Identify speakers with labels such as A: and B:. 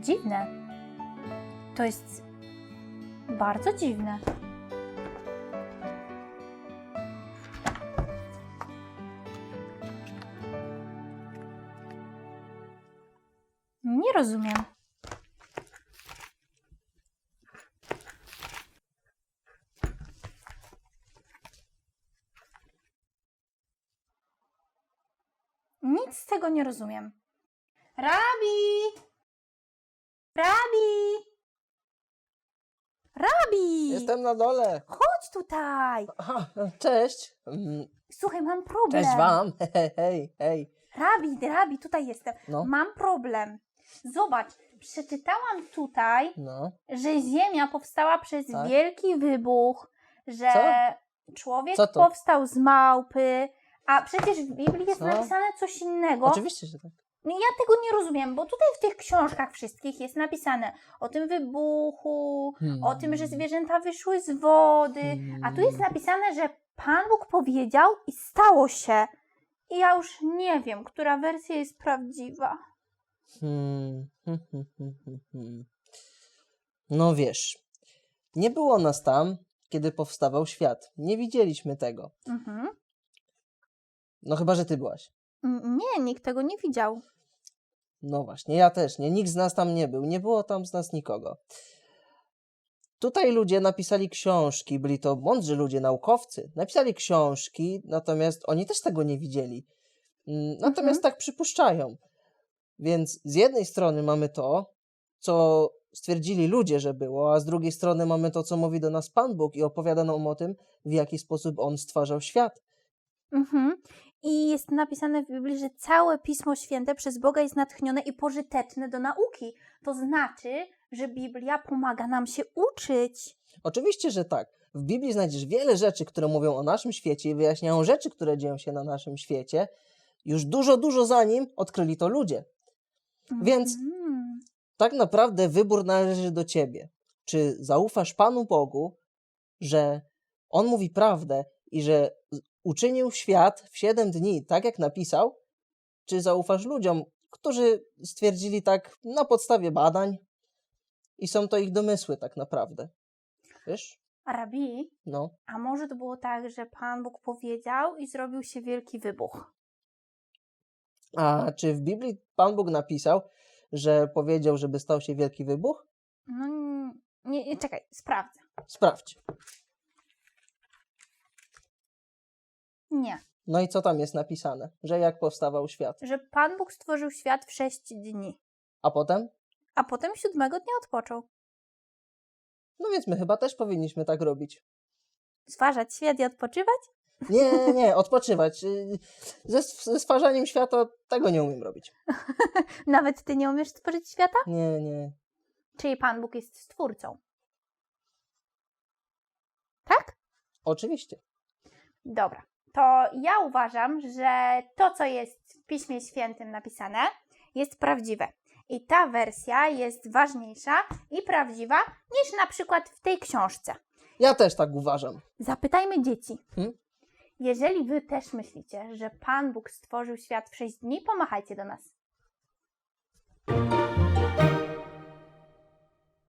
A: Dziwne. To jest bardzo dziwne. Nie rozumiem. Nic z tego nie rozumiem. Rabi! Rabi! Rabi!
B: Jestem na dole.
A: Chodź tutaj!
B: Aha, cześć. Mm,
A: Słuchaj, mam problem.
B: Cześć wam. Hej, hej, hej.
A: Rabi, Rabi, tutaj jestem.
B: No,
A: Mam problem. Zobacz, przeczytałam tutaj,
B: no.
A: że Ziemia powstała przez
B: Tak.
A: wielki wybuch, że człowiek
B: Co
A: powstał z małpy, a przecież w Biblii jest
B: Co?
A: napisane coś innego.
B: Oczywiście, że tak.
A: No Ja tego nie rozumiem, bo tutaj w tych książkach wszystkich jest napisane o tym wybuchu,
B: Hmm.
A: o tym, że zwierzęta wyszły z wody, a tu jest napisane, że Pan Bóg powiedział i stało się. I ja już nie wiem, która wersja jest prawdziwa.
B: Hmm, hmm, hmm, hmm, hmm, hmm. No wiesz, nie było nas tam, kiedy powstawał świat. Nie widzieliśmy tego.
A: Mhm.
B: No chyba, że ty byłaś.
A: Mm, Nie, nikt tego nie widział.
B: No właśnie, ja też nie. Nikt z nas tam nie był. Nie było tam z nas nikogo. Tutaj ludzie napisali książki, byli to mądrzy ludzie, naukowcy. Napisali książki, natomiast oni też tego nie widzieli. Mm, Natomiast tak przypuszczają. Więc z jednej strony mamy to, co stwierdzili ludzie, że było, a z drugiej strony mamy to, co mówi do nas Pan Bóg i opowiada nam o tym, w jaki sposób On stwarzał świat.
A: Mhm. I jest napisane w Biblii, że całe Pismo Święte przez Boga jest natchnione i pożyteczne do nauki. To znaczy, że Biblia pomaga nam się uczyć.
B: Oczywiście, że tak. W Biblii znajdziesz wiele rzeczy, które mówią o naszym świecie i wyjaśniają rzeczy, które dzieją się na naszym świecie. Już dużo, dużo zanim odkryli to ludzie. Więc-
A: Mhm.
B: Tak naprawdę wybór należy do ciebie. Czy zaufasz Panu Bogu, że On mówi prawdę i że uczynił świat w siedem dni, tak jak napisał? Czy zaufasz ludziom, którzy stwierdzili tak na podstawie badań i są to ich domysły tak naprawdę? Wiesz?
A: Rabi,
B: No.
A: a może to było tak, że Pan Bóg powiedział i zrobił się wielki wybuch?
B: A czy w Biblii Pan Bóg napisał, że powiedział, żeby stał się wielki wybuch?
A: No nie, nie czekaj, sprawdzę.
B: Sprawdź.
A: Nie,
B: No i co tam jest napisane? Że jak powstawał świat?
A: że Pan Bóg stworzył świat w sześć dni,
B: A potem?
A: a potem siódmego dnia odpoczął.
B: No więc my chyba też powinniśmy tak robić.
A: Zważać świat i odpoczywać?
B: Nie, nie, odpoczywać. Ze, ze stwarzaniem świata tego nie umiem robić.
A: Nawet ty nie umiesz stworzyć świata?
B: Nie, nie.
A: Czyli Pan Bóg jest stwórcą. Tak?
B: Oczywiście.
A: Dobra. To ja uważam, że to, co jest w Piśmie Świętym napisane, jest prawdziwe. I ta wersja jest ważniejsza i prawdziwa niż na przykład w tej książce.
B: Ja też tak uważam.
A: Zapytajmy dzieci.
B: Hmm?
A: Jeżeli wy też myślicie, że Pan Bóg stworzył świat w sześć dni, pomachajcie do nas.